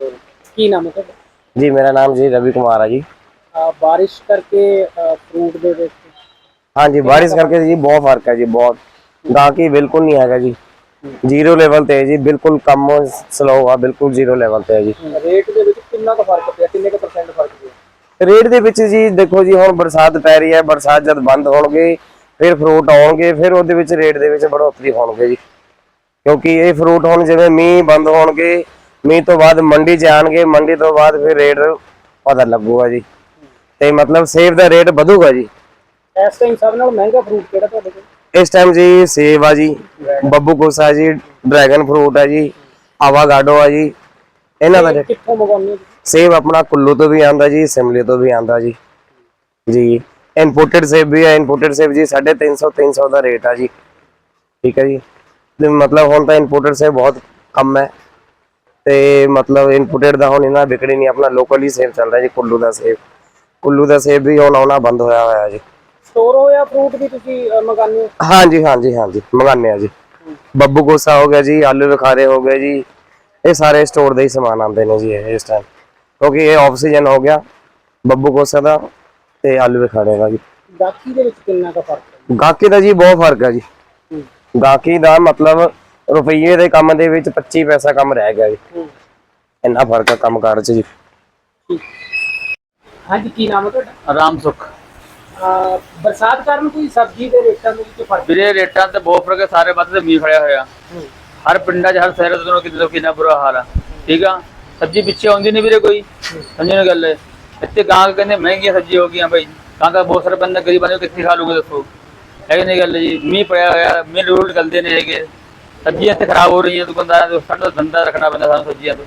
ਕੀ ਨਾਮ ਹੈ ਤੁਹਾਡਾ? ਜੀ ਮੇਰਾ ਨਾਮ ਜੀ ਰਵੀ ਕੁਮਾਰ ਹੈ ਜੀ। ਅਹ ਬਾਰਿਸ਼ ਕਰਕੇ ਫਰੂਟ ਦੇ ਵਿੱਚ ਹਾਂਜੀ ਬਾਰਿਸ਼ ਕਰਕੇ ਜੀ ਬਹੁਤ ਫ਼ਰਕ ਹੈ ਜੀ ਬਹੁਤ। ਗਾਹਕੀ ਬਿਲਕੁਲ ਨਹੀਂ ਹੈਗਾ ਜੀ। ਜ਼ੀਰੋ ਲੈਵਲ ਤੇ ਹੈ ਜੀ ਬਿਲਕੁਲ ਕੰਮ ਸਲੋ ਆ ਬਿਲਕੁਲ ਜ਼ੀਰੋ ਲੈਵਲ ਤੇ ਹੈ ਜੀ। ਰੇਟ ਦੇ ਵਿੱਚ ਕਿੰਨਾ ਕੁ ਫ਼ਰਕ ਪਿਆ ਕਿੰਨੇ ਕੁ ਪਰਸੈਂਟ ਫ਼ਰਕ ਪਿਆ? ਰੇਟ ਦੇ ਵਿੱਚ ਜੀ ਦੇਖੋ ਜੀ ਹੁਣ ਬਰਸਾਤ ਪੈ ਰਹੀ ਹੈ ਬਰਸਾਤ ਜਦ ਬੰਦ ਹੋਣਗੇ ਫਿਰ ਫਰੂਟ ਆਉਣਗੇ ਫਿਰ ਉਹਦੇ ਵਿੱਚ ਰੇਟ ਦੇ ਵਿੱਚ ਬੜੋਤਰੀ ਹੋਣਗੇ ਜੀ। ਕਿਉਂਕਿ ਇਹ ਫਰੂਟ ਹੁਣ ਜਿਵੇਂ ਮੀਂਹ ਬੰਦ ਹੋਣਗੇ ਮੀਂਹ ਤੋਂ ਬਾਅਦ ਮੰਡੀ 'ਚ ਆਣਗੇ ਮੰਡੀ ਤੋਂ ਬਾਅਦ ਫਿਰ ਰੇਟ ਪਤਾ ਲੱਗੂਗਾ ਜੀ। ਤੇ ਮਤਲਬ ਸੇਬ ਦਾ ਰੇਟ ਵਧੂਗਾ ਜੀ। ਇਸ ਟਾਈਮ ਸਭ ਨਾਲ ਮਹਿੰਗਾ ਫਰੂਟ ਕਿਹੜਾ ਤੁਹਾਡੇ ਕੋਲ? ਇਸ ਟਾਈਮ ਜੀ ਸੇਬ ਆ ਜੀ ਬੱਬੂ ਕੋਸਾ ਜੀ ਡਰੈਗਨ ਫਰੂਟ ਆ ਜੀ ਆਵਾਗਾਡੋ ਆ ਜੀ ਇਹਨਾਂ ਦਾ ਰੇਟ। ਕਿੱਥੋਂ ਤੁਸੀਂ? ਸੇਬ ਆਪਣਾ ਕੁੱਲੂ ਤੋਂ ਵੀ ਆਂਦਾ ਜੀ ਸਿਮਲੇ ਤੋਂ ਵੀ ਆਂਦਾ ਜੀ। ਜੀ ਇੰਪੋਰਟਡ ਸੇਬ ਵੀ ਹੈ ਇੰਪੋਰਟਡ ਸੇਬ ਜੀ 350 300 ਦਾ ਰੇਟ ਆ ਜੀ। ਠੀਕ ਹੈ ਜੀ। ਮਤਲਬ ਹੁਣ ਤਾਂ ਇੰਪੋਰਟਡ ਸੇਬ ਬਹੁਤ ਕਮ ਹੈ। ਤੇ ਮਤਲਬ ਇੰਪੋਰਟਡ ਦਾ ਹੁਣ ਇਹਨਾਂ ਵਿਕੜੀ ਨਹੀਂ ਆਪਣਾ ਲੋਕਲ ਸੇਬ ਚੱਲ ਰਿਹਾ ਜੀ ਕੁੱਲੂ ਦਾ ਸੇਬ ਕੁੱਲੂ ਦਾ ਸੇਬ ਵੀ ਹੁਣ ਆਉਣਾ ਬੰਦ ਹੋਇਆ ਹੋਇਆ ਜੀ। ਸਟੋਰ ਹੋਇਆ ਫਰੂਟ ਵੀ ਤੁਸੀਂ ਮੰਗਾਉਂਦੇ ਹੋ? ਹਾਂਜੀ ਹਾਂਜੀ ਹਾਂਜੀ ਮੰਗਾਨੇ ਆ ਜੀ। ਬੱਬੂ ਕੋਸਾ ਹੋ ਗਿਆ ਜੀ ਆਲੂ ਬੁਖਾਰੇ ਹੋ ਗਏ ਜੀ। ਇਹ ਸਾਰੇ ਸਟੋਰ ਦੇ ਹੀ ਸਮਾਨ ਆਉਂਦੇ ਨੇ ਜੀ ਇਸ ਟਾਈਮ ਕਿਉਂਕਿ ਇਹ ਆਫ ਸੀਜ਼ਨ ਹੋ ਗਿਆ ਬੱਬੂ ਕੋਸਾ ਦਾ ਤੇ ਆਲੂ ਬੁਖਾਰੇ ਦਾ ਜੀ। ਗਾਕੀ ਦੇ ਵਿੱਚ ਕਿੰਨਾ ਕੁ ਫ਼ਰਕ ਹੈ? ਗਾਹਕੀ ਦਾ ਜੀ ਬਹੁਤ ਫ਼ਰਕ ਹੈ ਜੀ। ਹੂੰ। ਗਾਹਕੀ ਦਾ ਮਤਲਬ ਰੁਪਈਏ ਦੇ ਕੰਮ ਦੇ ਵਿੱਚ 25 ਪੈਸਾ ਕੰਮ ਰਹਿ ਗਿਆ ਜੀ। ਇੰਨਾ ਫ਼ਰਕ ਹੈ ਕੰਮ ਕਾਰ 'ਚ ਜੀ। ਹਾਂਜੀ ਕੀ ਨਾਮ ਹੈ ਤੁਹਾਡਾ? ਰਾਮ ਸੁਖ। ਅਹ, ਬਰਸਾਤ ਕਾਰਨ ਕੋਈ ਸਬਜ਼ੀ ਦੇ ਰੇਟਾਂ ਦੇ ਵਿੱਚ ਫ਼ਰਕ? ਵੀਰੇ ਰੇਟਾਂ ਤੇ ਬਹੁਤ ਫ਼ਰਕ ਹੈ ਸਾਰੇ ਪਾਸੇ ਮੀਂਹ ਖੜਿਆ ਹੋਇਆ। ਹਰ ਪਿੰਡਾਂ 'ਚ ਹਰ ਸ਼ਹਿਰ 'ਚ ਕਿਤੇ ਤੋਂ ਕਿੰਨਾ ਬੁਰਾ ਹਾਲ ਆ। ਠੀਕ ਆ? ਸਬਜ਼ੀ ਪਿੱਛੇ ਆਉਂਦੀ ਨਹੀਂ ਵੀਰੇ ਕੋਈ। ਸਮਝਣ ਦੀ ਗੱਲ ਹੈ। ਇੱਥੇ ਗਾਂ ਕਹਿੰਦੇ ਮਹਿੰਗੀਆਂ ਸਬਜ਼ੀ ਹੋ ਗਈਆਂ ਭਾਈ ਗਾਂ ਦਾ ਬਹੁਤ ਸਾਰੇ ਬੰਦੇ ਗਰੀਬ ਬੰਦੇ ਕਿੱਥੇ ਖਾ ਲੂਗੇ ਦੱਸੋ। ਹੈ ਕਿ ਨਹੀਂ ਗੱਲ ਜੀ ਮੀਂਹ ਪਿਆ ਹੋਇਆ ਮੀਂਹ ਰੋਲ ਨਿਕਲਦੇ ਨੇ ਹੈਗੇ। ਸਬਜ਼ੀਆਂ ਤੇ ਖਰਾਬ ਹੋ ਰਹੀਆਂ ਦੁਕਾਨਦਾਰਾਂ ਦੇ ਸਾਡਾ ਧੰਦਾ ਰੱਖਣਾ ਪੈਂਦਾ ਸਾਨੂੰ ਸਬਜ਼ੀਆਂ ਤੋਂ।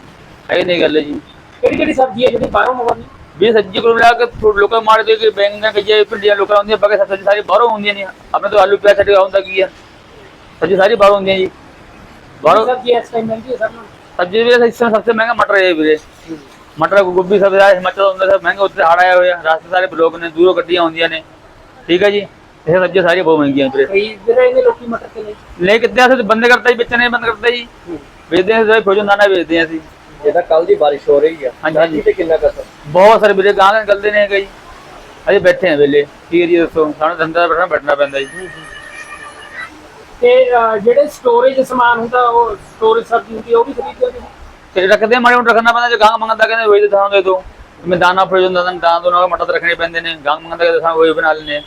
ਹੈ ਨਹੀਂ ਗੱਲ ਜੀ। ਕਿਹੜੀ ਕਿਹੜੀ ਸਬਜ਼ੀ ਹੈ ਜਿਹੜੀ ਬਾਹਰੋਂ ਮੰਗਵਾਉਣੀ ਵੀ ਸਬਜ਼ੀ ਕੋਲ ਮਿਲਾ ਕੇ ਲੋਕਾਂ ਮਾਰ ਦੇ ਕੇ ਬੈਂਗਣਾ ਕਈਏ ਭਿੰਡੀਆਂ ਲੋਕਾਂ ਹੁੰਦੀਆਂ ਬਾਕੀ ਸਬਜ਼ੀ ਸਾਰੀ ਬਾਹਰੋਂ ਹੁੰਦੀਆਂ ਨੇ ਆਪਣੇ ਤੋਂ ਆਲੂ ਪਿਆਜ਼ ਛੱਡ ਆਉਂਦਾ ਕੀ ਆ? ਸਬਜ਼ੀ ਸਾਰੀ ਬਾਹਰੋਂ ਹੁੰਦੀਆਂ ਜੀ। ਬਾਹਰੋਂ ਸਬਜ਼ੀ ਇਸ ਟਾਈਮ ਮਹਿੰਗੀ ਹੈ ਸਭ ਨੂੰ ਸਬਜ਼ੀ ਵੀ ਇਸ ਟਾਈਮ ਸਭ ਤੋਂ ਮਹਿੰਗਾ ਮਟਰ ਹੈ ਵੀਰੇ। ਮਟਰ ਗੋਭੀ ਸਭ ਦਾ ਹਿਮਾਚਲ ਹੁੰਦਾ ਸਭ ਮਹਿੰਗਾ ਉੱਤੇ ਹਾੜ ਆਇਆ ਹੋਇਆ। ਰਾਸਤੇ ਸਾਰੇ ਬਲੋਕ ਨੇ ਦੂਰੋਂ ਗੱਡੀਆਂ ਆਉਂਦੀਆਂ ਨੇ। ਠੀਕ ਹੈ ਜੀ। ਇਹ ਸਬਜ਼ੀਆਂ ਸਾਰੀਆਂ ਬਹੁਤ ਮਹਿੰਗੀਆਂ ਵੀਰੇ। ਖਰੀਦ ਰਹੇ ਨੇ ਲੋਕੀ ਮਟਰ ਤੇ ਲੈ ਆਸੇ ਬੰਦ ਕਰਤਾ ਜੀ ਵੇਚਣੇ ਬੰਦ ਕਰਤਾ ਜੀ। ਵੇਚਦੇ ਹਾਂ ਸਾਰੇ ਫੋਜਨ ਦਾਣਾ ਵੇਚਦੇ ਹਾਂ ਅਸੀਂ। ਜਿਹਦਾ ਕੱਲ ਦੀ ਬਾਰਿਸ਼ ਹੋ ਰਹੀ ਹੈ ਹਾਂਜੀ। ਤੇ ਕਿੰਨਾ ਕਸਰ ਬਹੁਤ ਸਾਰੇ ਵੀਰੇ ਗਾਂ ਨਿਕਲਦੇ ਨੇ ਜੀ ਅਜੇ ਬੈਠੇ ਹਾਂ ਵੇਲੇ ਕੀ ਕਰੀਏ ਦੱਸੋ? ਸਾਨੂੰ ਧੰਦਾ ਬੈਠਣਾ ਬੈਠਣਾ ਪੈਂਦਾ ਜੀ। ਤੇ ਜਿਹੜੇ ਸਟੋਰੇਜ ਸਮਾਨ ਹੁੰਦਾ ਉਹ ਸਟੋਰੇਜ ਸਬਜ਼ੀ ਹੁੰਦੀ ਉਹ ਵੀ ਖਰੀਦਦੇ ਹੋ ਤੇ ਰੱਖਦੇ ਮਾੜੇ ਮੋਟੇ ਰੱਖਣਾ ਪੈਂਦਾ ਜੇ ਗਾਂ ਮੰਗਦਾ ਕਹਿੰਦੇ ਵੇਚ ਦੇ ਸਾਨੂੰ ਦੇ ਦੋ। ਮੈਂ ਦਾਣਾ ਦਾ ਦਾਣਾ ਦੋ ਨਾਲ ਮਟਰ ਰੱਖਣੇ ਪੈਂਦੇ ਨੇ। ਗਾਂ ਮੰਗਦਾ ਕਹਿੰਦੇ ਸਾਨੂੰ ਉਹ ਬਣਾ ਹਾਂ